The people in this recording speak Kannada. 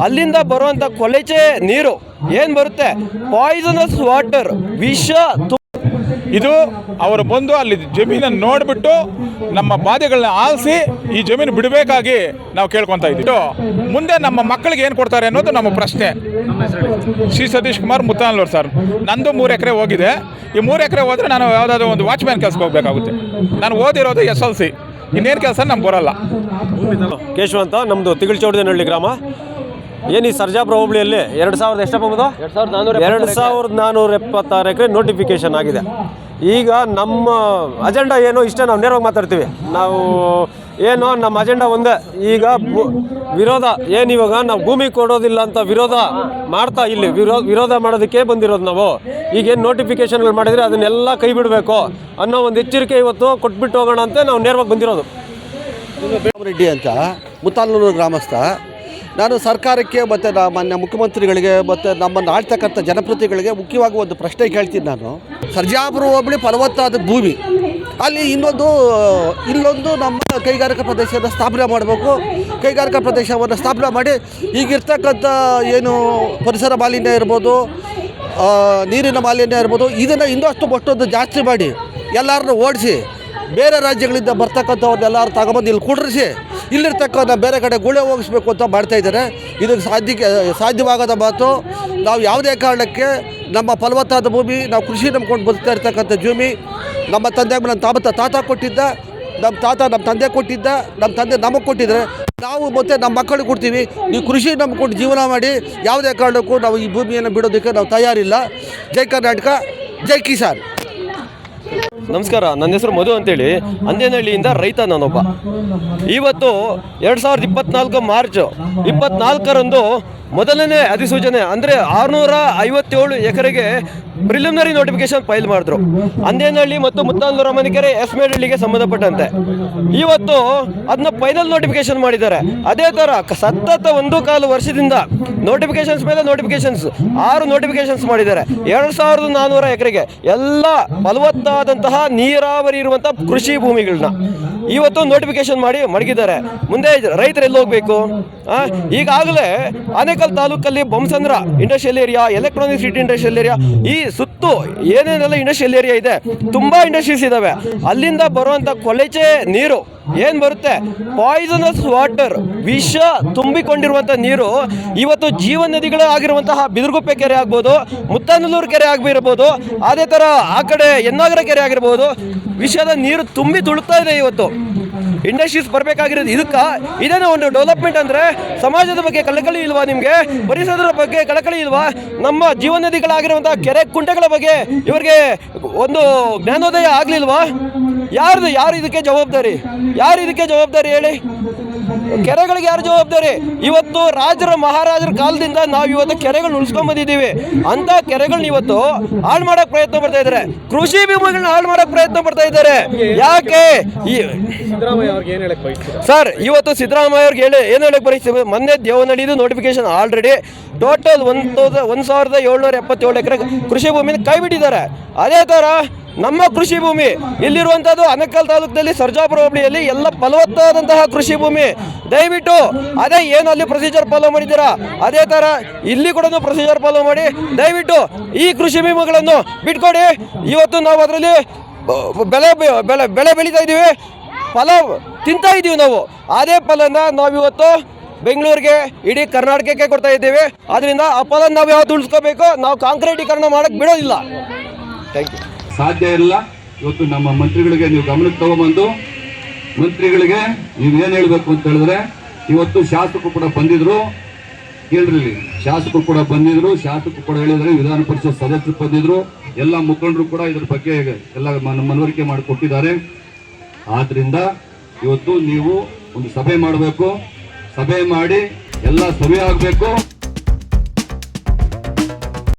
ಅಲ್ಲಿಂದ ಬರುವಂಥ ಕೊಲೆಚೆ ನೀರು ಏನು ಬರುತ್ತೆ? ಪಾಯ್ಸನಸ್ ವಾಟರ್ ವಿಷ ತು- ಇದು ಅವರು ಬಂದು ಅಲ್ಲಿ ಜಮೀನನ್ನು ನೋಡಿಬಿಟ್ಟು ನಮ್ಮ ಬಾಧೆಗಳನ್ನ ಆಲಿಸಿ ಈ ಜಮೀನು ಬಿಡಬೇಕಾಗಿ ನಾವು ಕೇಳ್ಕೊತಾ ಇದ್ದೀವಿ. ಮುಂದೆ ನಮ್ಮ ಮಕ್ಕಳಿಗೆ ಏನು ಕೊಡ್ತಾರೆ ಅನ್ನೋದು ನಮ್ಮ ಪ್ರಶ್ನೆ. ಶ್ರೀ ಸತೀಶ್ ಕುಮಾರ್ ಮುತ್ತಾನಲ್ವರು ಸರ್ ನಂದು ಮೂರು ಎಕರೆ ಹೋಗಿದೆ. ಈ ಮೂರು ಎಕರೆ ಹೋದರೆ ನಾನು ಯಾವುದಾದ್ರು ಒಂದು ವಾಚ್ಮ್ಯಾನ್ ಕೆಲಸಕ್ಕೆ ಹೋಗಬೇಕಾಗುತ್ತೆ. ನಾನು ಓದಿರೋದು ಎಸ್ ಎಲ್ ಸಿ. ಇನ್ನೇನು ಕೆಲಸ ನಮ್ಗೆ ಬರೋಲ್ಲ. ಕೇಶವಂತ ನಮ್ಮದು ತಿಗಳ್ಚೌಡನಹಳ್ಳಿ ಗ್ರಾಮ. ಏನು ಈ ಸರ್ಜಾಪುರ ಹೋಬಳಿಯಲ್ಲಿ ಎರಡು ಸಾವಿರದ ಎಷ್ಟು ಬಂದು ಎರಡು ಸಾವಿರದ ನಾನ್ನೂರ ಎರಡು ಸಾವಿರದ ನಾನ್ನೂರ ಎಪ್ಪತ್ತಾರು ಎಕರೆ ನೋಟಿಫಿಕೇಶನ್ ಆಗಿದೆ. ಈಗ ನಮ್ಮ ಅಜೆಂಡಾ ಏನು? ಇಷ್ಟೇ ನಾವು ನೇರವಾಗಿ ಮಾತಾಡ್ತೀವಿ. ನಾವು ಏನು? ನಮ್ಮ ಅಜೆಂಡಾ ಒಂದೇ. ಈಗ ವಿರೋಧ ಏನು ಇವಾಗ? ನಾವು ಭೂಮಿ ಕೊಡೋದಿಲ್ಲ ಅಂತ ವಿರೋಧ ಮಾಡ್ತಾ ಇಲ್ಲಿ. ವಿರೋಧ ವಿರೋಧ ಮಾಡೋದಕ್ಕೆ ಬಂದಿರೋದು ನಾವು. ಈಗೇನು ನೋಟಿಫಿಕೇಶನ್ಗಳು ಮಾಡಿದರೆ ಅದನ್ನೆಲ್ಲ ಕೈ ಬಿಡಬೇಕು. ಅನ್ನೋ ಒಂದು ಎಚ್ಚರಿಕೆ ಇವತ್ತು ಕೊಟ್ಬಿಟ್ಟು ಹೋಗೋಣ ಅಂತ ನಾವು ನೇರವಾಗಿ ಬಂದಿರೋದು. ರೆಡ್ಡಿ ಅಂತ ಮುತ್ತಾಲ್ನೂರು ಗ್ರಾಮಸ್ಥ. ನಾನು ಸರ್ಕಾರಕ್ಕೆ ಮತ್ತು ನಮ್ಮ ಮುಖ್ಯಮಂತ್ರಿಗಳಿಗೆ ಮತ್ತು ನಮ್ಮನ್ನು ಆಳ್ತಕ್ಕಂಥ ಜನಪ್ರತಿಗಳಿಗೆ ಮುಖ್ಯವಾಗಿ ಒಂದು ಪ್ರಶ್ನೆ ಕೇಳ್ತೀನಿ ನಾನು. ಸರ್ಜಾಪುರ ಹೋಬಳಿ ಫಲವತ್ತಾದ ಭೂಮಿ. ಅಲ್ಲಿ ಇನ್ನೊಂದು, ಇಲ್ಲೊಂದು ನಮ್ಮ ಕೈಗಾರಿಕಾ ಪ್ರದೇಶದ ಸ್ಥಾಪನೆ ಮಾಡಬೇಕು. ಕೈಗಾರಿಕಾ ಪ್ರದೇಶವನ್ನು ಸ್ಥಾಪನೆ ಮಾಡಿ ಈಗಿರ್ತಕ್ಕಂಥ ಏನು ಪರಿಸರ ಮಾಲಿನ್ಯ ಇರ್ಬೋದು ನೀರಿನ ಮಾಲಿನ್ಯ ಇರ್ಬೋದು, ಇದನ್ನು ಇನ್ನಷ್ಟು ಮತ್ತೊಂದು ಜಾಸ್ತಿ ಮಾಡಿ ಎಲ್ಲರನ್ನೂ ಓಡಿಸಿ, ಬೇರೆ ರಾಜ್ಯಗಳಿಂದ ಬರ್ತಕ್ಕಂಥವ್ರನ್ನೆಲ್ಲರೂ ತಗೊಂಬಂದು ಇಲ್ಲಿ ಕುಡ್ರಿಸಿ ಇಲ್ಲಿರ್ತಕ್ಕಂಥ ಬೇರೆ ಕಡೆ ಗುಳೆ ಹೋಗಿಸ್ಬೇಕು ಅಂತ ಮಾಡ್ತಾ ಇದ್ದಾರೆ. ಇದಕ್ಕೆ ಸಾಧ್ಯಕ್ಕೆ ಸಾಧ್ಯವಾಗದ ಮಾತು, ನಾವು ಯಾವುದೇ ಕಾರಣಕ್ಕೆ ನಮ್ಮ ಫಲವತ್ತಾದ ಭೂಮಿ, ನಾವು ಕೃಷಿ ನಂಬ್ಕೊಂಡು ಬದುಕ್ತಾ ಇರ್ತಕ್ಕಂಥ ಭೂಮಿ ನಮ್ಮ ತಂದೆ ನನ್ನ ತಾತ ತಾತ ಕೊಟ್ಟಿದ್ದ, ನಮ್ಮ ತಾತ ನಮ್ಮ ತಂದೆ ಕೊಟ್ಟಿದ್ದ, ನಮ್ಮ ತಂದೆ ನಮಗೆ ಕೊಟ್ಟಿದ್ದಾರೆ. ನಾವು ಮತ್ತು ನಮ್ಮ ಮಕ್ಕಳಿಗೆ ಕೊಡ್ತೀವಿ. ನೀವು ಕೃಷಿ ನಂಬ್ಕೊಂಡು ಜೀವನ ಮಾಡಿ, ಯಾವುದೇ ಕಾರಣಕ್ಕೂ ನಾವು ಈ ಭೂಮಿಯನ್ನು ಬಿಡೋದಕ್ಕೆ ನಾವು ತಯಾರಿಲ್ಲ. ಜೈ ಕರ್ನಾಟಕ, ಜೈ ಕಿಸಾನ್. ನಮಸ್ಕಾರ ನನ್ನ ಹೆಸರು ಮಧು ಅಂತೇಳಿ. ಅಂದೇನಹಳ್ಳಿಯಿಂದ ರೈತ ನಾನೊಬ್ಬ. ಇವತ್ತು ಎರಡು ಸಾವಿರದ ಇಪ್ಪತ್ನಾಲ್ಕು ಮಾರ್ಚ್ ಇಪ್ಪತ್ನಾಲ್ಕರಂದು ಮೊದಲನೇ ಅಧಿಸೂಚನೆ ಅಂದರೆ ಆರುನೂರ ಐವತ್ತೇಳು ಎಕರೆಗೆ ಪ್ರಿಲಿಮಿನರಿ ನೋಟಿಫಿಕೇಶನ್ ಫೈಲ್ ಮಾಡಿದ್ರು. ಅಂದೇನಹಳ್ಳಿ ಮತ್ತು ಮುತ್ತಾನೂರ ಎಸ್ ಮೇಡಹಳ್ಳಿಗೆ ಸಂಬಂಧಪಟ್ಟಂತೆ. ಇವತ್ತು ಅದನ್ನ ಫೈನಲ್ ನೋಟಿಫಿಕೇಶನ್ ಮಾಡಿದ್ದಾರೆ. ಅದೇ ಥರ ಸತತ ಒಂದು ಕಾಲು ವರ್ಷದಿಂದ ನೋಟಿಫಿಕೇಶನ್ಸ್ ಮೇಲೆ ನೋಟಿಫಿಕೇಶನ್ಸ್ ಆರು ನೋಟಿಫಿಕೇಶನ್ಸ್ ಮಾಡಿದ್ದಾರೆ. ಎರಡು ಸಾವಿರದ ನಾನ್ನೂರ ಎಕರೆಗೆ ಎಲ್ಲ ಫಲವತ್ತಾದಂತಹ ನೀರಾವರಿ ಇರುವಂಥ ಕೃಷಿ ಭೂಮಿಗಳನ್ನ ಇವತ್ತು ನೋಟಿಫಿಕೇಶನ್ ಮಾಡಿ ಮಡಗಿದ್ದಾರೆ. ಮುಂದೆ ರೈತರು ಎಲ್ಲಿ ಹೋಗಬೇಕು ಈಗಾಗಲೇ ಆನೇಕಲ್ ತಾಲೂಕಲ್ಲಿ Bommasandra industrial area, electronic city industrial area, ಈ ಸುತ್ತು ಏನೇನೆಲ್ಲ ಇಂಡಸ್ಟ್ರಿಯಲ್ ಏರಿಯಾ ಇದೆ, ತುಂಬ ಇಂಡಸ್ಟ್ರೀಸ್ ಇದ್ದಾವೆ ಅಲ್ಲಿಂದ ಬರುವಂಥ ಕೊಳಚೆ ನೀರು ಏನು ಬರುತ್ತೆ? ಪಾಯ್ಸನಸ್ ವಾಟರ್ ವಿಷ ತುಂಬಿಕೊಂಡಿರುವಂಥ ನೀರು ಇವತ್ತು ಜೀವ ನದಿಗಳೇ ಆಗಿರುವಂತಹ ಬಿದಿರುಗುಪ್ಪೆ ಕೆರೆ ಆಗ್ಬೋದು, ಮುತ್ತಾನಲ್ಲೂರು ಕೆರೆ ಆಗಿರ್ಬೋದು ಅದೇ ಥರ ಆ ಕಡೆ ಎನ್ನಾಗರ ಕೆರೆ ಆಗಿರ್ಬೋದು, ವಿಷದ ನೀರು ತುಂಬಿ ತುಳುಕ್ತಾ ಇದೆ ಇವತ್ತು. ಇಂಡಸ್ಟ್ರೀಸ್ ಬರಬೇಕಾಗಿರೋದು ಇದಕ್ಕೆ? ಇದೇನೋ ಒಂದು ಡೆವಲಪ್ಮೆಂಟ್ ಅಂದರೆ ಸಮಾಜದ ಬಗ್ಗೆ ಕಳಕಳಿ ಇಲ್ವಾ ನಿಮಗೆ? ಪರಿಸರದ ಬಗ್ಗೆ ಕಳಕಳಿ ಇಲ್ವಾ? ನಮ್ಮ ಜೀವನದಿಗಳಾಗಿರುವಂಥ ಕೆರೆ ಕುಂಟೆಗಳ ಬಗ್ಗೆ ಇವರಿಗೆ ಒಂದು ಜ್ಞಾನೋದಯ ಆಗಲಿಲ್ವಾ? ಯಾರ್ದು ಯಾರು ಇದಕ್ಕೆ ಜವಾಬ್ದಾರಿ? ಯಾರು ಇದಕ್ಕೆ ಜವಾಬ್ದಾರಿ ಹೇಳಿ? ಕೆರೆಗಳಿಗೆ ಯಾರು ಜವಾಬ್ದಾರಿ? ಇವತ್ತು ರಾಜರ ಮಹಾರಾಜರ ಕಾಲದಿಂದ ನಾವು ಇವತ್ತು ಕೆರೆಗಳನ್ನ ಉಳಿಸ್ಕೊಂಡ್ ಬಂದಿದ್ದೀವಿ. ಅಂತ ಕೆರೆಗಳನ್ನ ಇವತ್ತು ಹಾಳು ಮಾಡೋಕೆ ಪ್ರಯತ್ನ ಪಡ್ತಾ ಇದ್ದಾರೆ. ಕೃಷಿ ಭೂಮಿಗಳನ್ನ ಹಾಳು ಮಾಡೋಕೆ ಪ್ರಯತ್ನ ಪಡ್ತಾ ಇದ್ದಾರೆ. ಯಾಕೆ? ಸರ್ ಇವತ್ತು ಸಿದ್ದರಾಮಯ್ಯ ಅವ್ರಿಗೆ ಹೇಳಿ ಏನು ಹೇಳಕ್ಕೆ ಬರೀತೀವಿ ಮೊನ್ನೆ ದೇವನಹಳ್ಳಿದು ನೋಟಿಫಿಕೇಶನ್ ಆಲ್ರೆಡಿ ಟೋಟಲ್ ಒಂದು ಒಂದು ಸಾವಿರದ ಏಳ್ನೂರ ಎಪ್ಪತ್ತೇಳು ಎಕರೆ ಕೃಷಿ ಭೂಮಿನ ಕೈ ಬಿಟ್ಟಿದ್ದಾರೆ. ಅದೇ ಥರ ನಮ್ಮ ಕೃಷಿ ಭೂಮಿ ಇಲ್ಲಿರುವಂಥದ್ದು ಅನಕಲ್ ತಾಲೂಕಿನಲ್ಲಿ ಸರ್ಜಾಪುರ ಹೋಬಳಿಯಲ್ಲಿ ಎಲ್ಲ ಫಲವತ್ತಾದಂತಹ ಕೃಷಿ ಭೂಮಿ. ದಯವಿಟ್ಟು ಅದೇ ಏನು ಅಲ್ಲಿ ಪ್ರೊಸೀಜರ್ ಫಾಲೋ ಮಾಡಿದ್ದೀರಾ? ಅದೇ ಥರ ಇಲ್ಲಿ ಕೂಡ ಪ್ರೊಸೀಜರ್ ಫಾಲೋ ಮಾಡಿ, ದಯವಿಟ್ಟು ಈ ಕೃಷಿ ಭೀಮಗಳನ್ನು ಬಿಟ್ಕೊಡಿ. ಇವತ್ತು ನಾವು ಅದರಲ್ಲಿ ಬೆಳೆ ಬೆ- ಬೆಳೆ ಬೆಳೆ ಬೆಳೀತಾ ಇದ್ದೀವಿ. ಫಲ ತಿಂತಾ ಇದ್ದೀವಿ ನಾವು. ಅದೇ ಫಲನ ನಾವಿವತ್ತು ಬೆಂಗಳೂರಿಗೆ, ಇಡೀ ಕರ್ನಾಟಕಕ್ಕೆ ಕೊಡ್ತಾ ಇದ್ದೀವಿ. ಅದರಿಂದ ಆ ಫಲ ನಾವು ಯಾವತ್ತು ಉಳಿಸ್ಕೋಬೇಕು? ನಾವು ಕಾಂಕ್ರೀಟೀಕರಣ ಮಾಡಕ್ಕೆ ಬಿಡೋದಿಲ್ಲ. ಥ್ಯಾಂಕ್ ಯು ಸಾಧ್ಯ ಇಲ್ಲ. ಇವತ್ತು ನಮ್ಮ ಮಂತ್ರಿಗಳಿಗೆ ನೀವು ಗಮನಕ್ಕೆ ತಗೊಂಬಂದು ಮಂತ್ರಿಗಳಿಗೆ ನೀವು ಏನ್ ಹೇಳ್ಬೇಕು ಅಂತ ಹೇಳಿದ್ರೆ, ಇವತ್ತು ಶಾಸಕರು ಕೂಡ ಬಂದಿದ್ರು. ಕೇಳ್ರಿ ಶಾಸಕರು ಕೂಡ ಬಂದಿದ್ರು, ಶಾಸಕರು ಕೂಡ ಹೇಳಿದ್ರೆ ವಿಧಾನ ಪರಿಷತ್ ಸದಸ್ಯರು ಬಂದಿದ್ರು. ಎಲ್ಲ ಮುಖಂಡರು ಕೂಡ ಇದ್ರ ಬಗ್ಗೆ ಎಲ್ಲ ಮನ- ಮನವರಿಕೆ ಮಾಡಿಕೊಟ್ಟಿದ್ದಾರೆ ಆದ್ರಿಂದ ಇವತ್ತು ನೀವು ಒಂದು ಸಭೆ ಮಾಡಬೇಕು. ಸಭೆ ಮಾಡಿ ಎಲ್ಲ ಸಭೆ ಆಗಬೇಕು.